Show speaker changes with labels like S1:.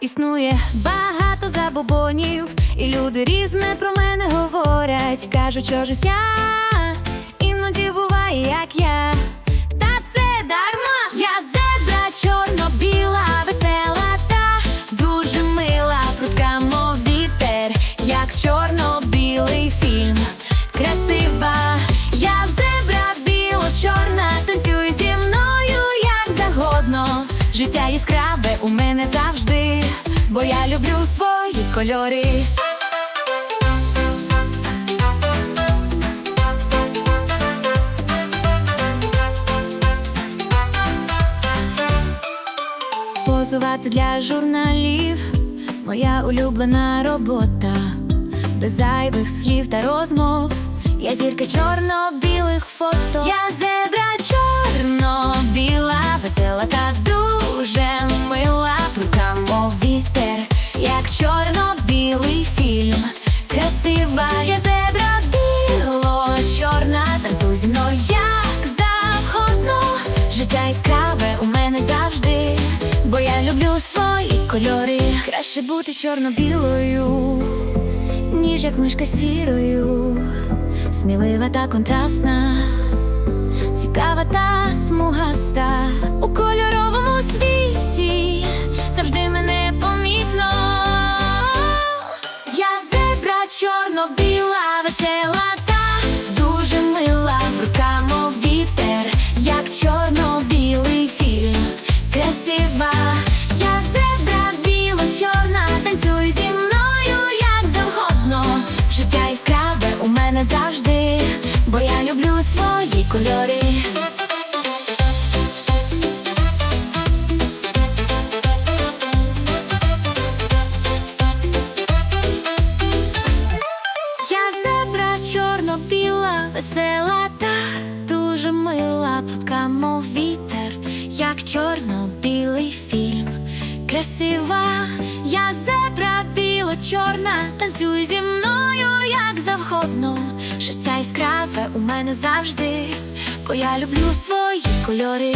S1: Існує багато забобонів, і люди різне про мене говорять. Кажуть, що життя іноді буває, як я. Життя яскраве у мене завжди, бо я люблю свої кольори. Позувати для журналів моя улюблена робота, без зайвих слів та розмов. Я зірка чорно-білих фото. Я зебра чорно-біла, Краще бути чорно-білою, ніж як мишка сірою, смілива та контрастна, цікава та смугаста. У кольоровому мене завжди, бо я люблю свої кольори. Я зебра чорно-біла, весела та дуже мила, прудка, мов вітер, як чорно-білий фільм. Красива, я зебра біло-чорна, танцюй зі мною, як завгодно. Життя яскраве у мене завжди, бо я люблю свої кольори.